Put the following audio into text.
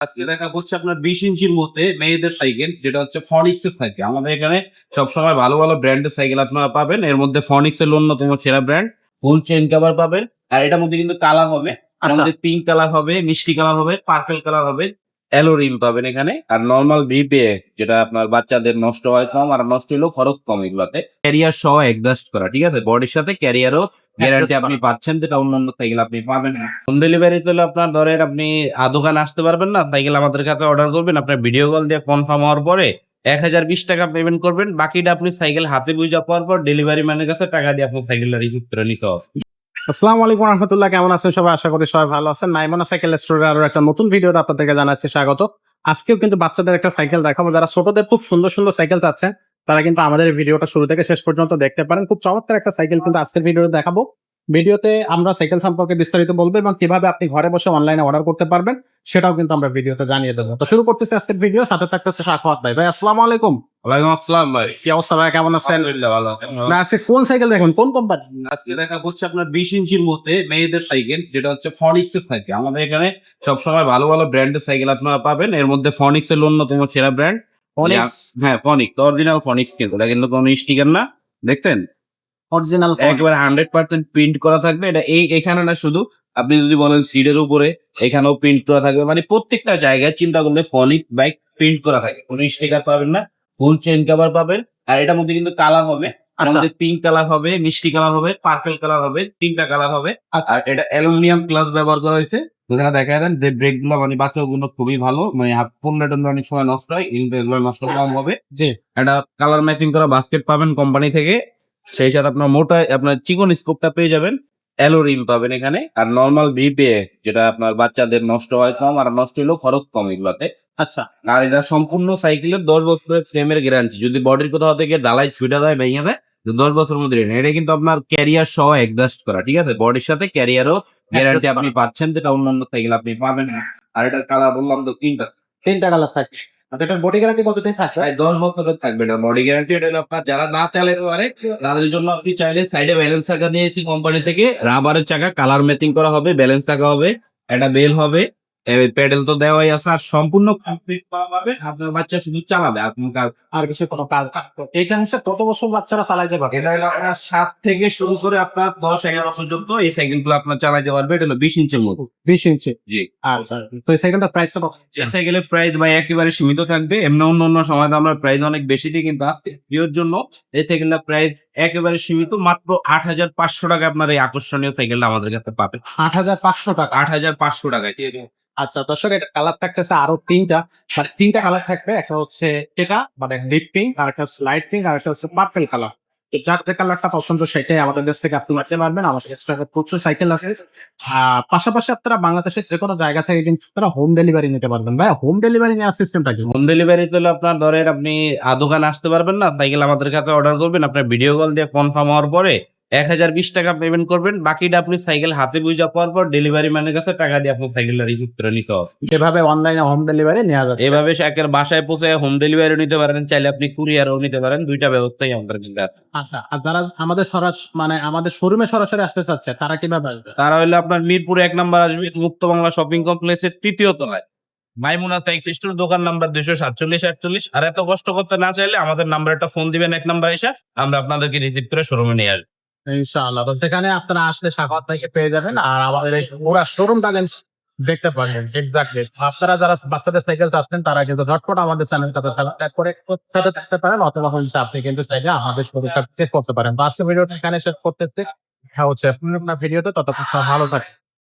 আজকে দেখা হচ্ছে আপনার বিশ ইঞ্চির মধ্যে মেয়েদের সাইকেল যেটা হচ্ছে ফনিক্স এর থাকে আমাদের এখানে সবসময় ভালো ভালো ব্র্যান্ডের সাইকেল আপনারা পাবেন। এর মধ্যে ফনিক্স এর অন্যতম সেরা ব্র্যান্ড ফুল চেন কভার পাবেন। আর এটার মধ্যে কিন্তু কালার হবে। আচ্ছা। পিঙ্ক কালার হবে মিষ্টি কালার হবে পার্পল কালার হবে এলো রিম পাবেন এখানে। আর নর্মাল ভিপে যেটা আপনার বাচ্চাদের নষ্ট হয় কম আর নষ্ট হলেও খরচ কম এগুলাতে। ক্যারিয়ার সহ এডজাস্ট করা ঠিক আছে? বডির সাথে ক্যারিয়ারও গ্যারান্টি আপনি পাচ্ছেন যেটা অন্যান্য সাইকেল আপনি পাবেন না। হোম ডেলিভারি হলে আপনার ধরেন আপনি দোকানে আসতে পারবেন না সাইকেল আমাদের কাছে অর্ডার করবেন। আপনার ভিডিও কল দিয়ে কনফার্ম হওয়ার পরে এক হাজার বিশ টাকা পেমেন্ট করবেন। বাকিটা আপনি সাইকেল হাতে বুঝা পাওয়ার পর ডেলিভারি ম্যানের কাছে টাকা দিয়ে আপনার সাইকেলটা রিসিভ করে নিতে হবে। আসসালামু আলাইকুম রহমতুল্লাহ কেমন আছেন সবাই? আশা করি সবাই ভালো আছেন। নাইমনা সাইকেল স্টোরের আরও একটা নতুন ভিডিওতে আপনাদেরকে জানাচ্ছি স্বাগত। আজকেও কিন্তু বাচ্চাদের একটা সাইকেল দেখাবো। যারা ছোটদের খুব সুন্দর সুন্দর সাইকেল চাচ্ছেন তারা কিন্তু আমাদের ভিডিওটা শুরু থেকে শেষ পর্যন্ত দেখতে পারেন। খুব চমৎকার একটা সাইকেল কিন্তু আজকের ভিডিওতে দেখাবো। ভিডিওতে আমরা সাইকেল সম্পর্কে বিস্তারিত বলব এবং কীভাবে আপনি ঘরে বসে অনলাইনে অর্ডার করতে পারবেন সেটাও কিন্তু আমরা ভিডিওতে জানিয়ে দেবো। তো শুরু করতেছি আজকের ভিডিও সাথে থাকতেছে শাখাওয়াত ভাই। ভাই আসসালামু আলাইকুম। ওয়ালাইকুম আসসালাম ভাই। কি অবস্থা ভাই? কেমন আছেন? আলহামদুলিল্লাহ ভালো। না আজকে কোন সাইকেল দেখুন কোন কোম্পানি আজকে দেখা হচ্ছে আপনার বিশ ইঞ্চির মধ্যে মেয়েদের সাইকেল যেটা হচ্ছে ফনিক্স এর থাকে আমাদের এখানে সবসময় ভালো ভালো ব্র্যান্ডের সাইকেল আপনারা পাবেন। এর মধ্যে ফনিক্স এর অন্যতম সেরা ব্র্যান্ড Phoenix? হ্যাঁ ফনিক্স অরিজিনাল ফনিক্স কিন্তু এটা কিন্তু কোনো স্টিকার না দেখছেন? অরিজিনাল একেবারে হান্ড্রেড পার্সেন্ট প্রিন্ট করা থাকবে এটা এই এখানে না শুধু আপনি যদি বলেন সিটের উপরে এখানেও প্রিন্ট করা থাকবে মানে প্রত্যেকটা জায়গায় চিন্তা করলে ফনিক বাইক প্রিন্ট করা থাকে কোনো স্টিকার পাবেন না ফুল চেন কভার পাবেন আর এটার মধ্যে কিন্তু কালার হবে আচ্ছা। পিঙ্ক কালার হবে মিষ্টি কালার হবে পার্পল কালার হবে তিনটা কালার হবে। আচ্ছা। আর এটা অ্যালুমিনিয়াম গ্লাস ব্যবহার করা হয়েছে। যেখানে দেখা যায় যে ব্রেকগুলো মানে বাচ্চাগুলো খুবই ভালো। মানে হাত পনেরো টন অনেক সময় নষ্ট হয় কিন্তু এগুলো নষ্ট কম হবে। যে একটা কালার ম্যাচিং করা বাস্কেট পাবেন কোম্পানি থেকে। সেই সাথে আপনার মোটা আপনার চিকন স্কোপটা পেয়ে যাবেন। অ্যালো রিম পাবেন এখানে। আর নর্মাল ভিপে যেটা আপনার বাচ্চাদের নষ্ট হয় কম আর নষ্ট হলেও খরচ কম এগুলাতে। আচ্ছা। আর এটা সম্পূর্ণ সাইকেলের দশ বছরের ফ্রেমের গ্যারান্টি যদি বডির কোথাও থেকে ডালাই ছুটে দেয় ভেঙে দেয় দশ বছরের মধ্যে এটা কিন্তু আপনার ক্যারিয়ার সহ এডজাস্ট করা ঠিক আছে? বডির সাথে ক্যারিয়ারও গ্যারান্টি আপনি পাচ্ছেন যেটা অন্যান্য সাইকেল আপনি পাবেন না। আর এটার কালার বললাম তো তিনটা। তিনটা কালার থাকে আর এটার বডি গ্যারান্টি কতদিন থাকে প্রায় দশ বছরের থাকবে এটা। বডি গ্যারান্টি এটা আপনার যারা না চালাতে পারে তাদের জন্য আপনি চাইলে সাইডে ব্যালেন্স চাকা নিয়েছি কোম্পানি থেকে রাবারের চাকা কালার ম্যাচিং করা হবে ব্যালেন্স চাকা হবে একটা বেল হবে। প্যাডেল তো দেওয়াই আছে আর সম্পূর্ণ কমপ্লিট পাবে আপনার বাচ্চা শুধু চালাবে আপনার কাজ আর কিছু কোনো কাজ এইটা হচ্ছে কত বছর বাচ্চারা চালাইতে পারে এটা হলো আপনার সাত থেকে শুরু করে আপনার দশ এগারো পর্যন্ত এই সাইকেলগুলো আপনার চালাতে পারবে। এটা হলো বিশ ইঞ্চের মতো। বিশ ইঞ্চি? জি। আচ্ছা তো এই সাইকেলটার প্রাইসটা কত? সাইকেলের প্রাইস ভাই একেবারে সীমিত থাকবে। এমনি অন্য অন্য সময় আমরা প্রাইস অনেক বেশি দিই কিন্তু আজকে ভিডিওর জন্য এই সাইকেলটা প্রাইস একেবারে সীমিত মাত্র আট হাজার পাঁচশো টাকা আপনার এই আকর্ষণীয় সাইকেলটা আমাদের কাছে পাবে আট হাজার পাঁচশো টাকা? আট হাজার পাঁচশো টাকায় আচ্ছা দর্শক এটা কালার থাকতেছে আরও তিনটা। মানে তিনটা কালার থাকবে একটা হচ্ছে এটা মানে লিপ পিঙ্ক আর একটা হচ্ছে লাইট পিঙ্ক আর একটা হচ্ছে পার্পেল কালার যার যে কালারটা পছন্দ সেটাই আমাদের দেশ থেকে আপনি নিতে পারবেন। আমাদের প্রচুর সাইকেল আছে। পাশাপাশি আপনারা বাংলাদেশের যে কোনো জায়গা থেকে কিন্তু আপনারা হোম ডেলিভারি নিতে পারবেন। ভাই হোম ডেলিভারি নেওয়ার সিস্টেমটা কি? হোম ডেলিভারি তাহলে আপনার ধরেন আপনি দোকানে আসতে পারবেন না সাইকেল আমাদের কাছে অর্ডার করবেন। আপনার ভিডিও কল দিয়ে কনফার্ম হওয়ার পরে এক হাজার বিশ টাকা পেমেন্ট করবেন। বাকিটা আপনি সাইকেল হাতে বুঝা পাওয়ার পর ডেলিভারি ম্যানের কাছে টাকা দিয়ে আপনার সাইকেলটা রিসিভ করে নিতে হবে। যেভাবে অনলাইনে হোম ডেলিভারি নেওয়া যাচ্ছে। এভাবে একের বাসায় পৌঁছে হোম ডেলিভারি নিতে পারেন চাইলে আপনি কুরিয়ারও নিতে পারেন। দুইটা ব্যবস্থাই আমাদের কিন্তু। আচ্ছা আর যারা আমাদের সরাসরি মানে আমাদের শোরুমে সরাসরি আসতে চাচ্ছে তারা কীভাবে আসবে? তারা হইলে আপনার মিরপুরে এক নাম্বার আসবে মুক্ত বাংলা শপিং কমপ্লেক্সের তৃতীয় তলায়। মাইমুনা সাইকেল স্টোর দোকান নাম্বার দুইশো সাতচল্লিশ আটচল্লিশ। আর এত কষ্ট করতে না চাইলে আমাদের নাম্বার একটা ফোন দিবেন এক নাম্বার এসে আমরা আপনাদেরকে রিসিভ করে শোরুমে নিয়ে আসব। ইনশাআল্লাহ। তো সেখানে আপনারা আসলে শাখাত থেকে পেয়ে যাবেন আর আমাদের এই পুরো শোরুমটা দেখতে পারবেন এক্স্যাক্টলি আপনারা যারা বাচ্চাদের সাইকেল চাচ্ছেন, তারা কিন্তু ঝটপট আমাদের চ্যানেল সাথে সাবস্ক্রাইব করে সাথে থাকতে পারেন, অথবা হচ্ছে আপনি কিন্তু চাইলে আমাদের শোরুমটা চেক করতে পারেন। আজকে ভিডিওটা এখানে শেষ করতেছি। হ্যাঁ হচ্ছে ভিডিওতে, ততক্ষণ ভালো থাকে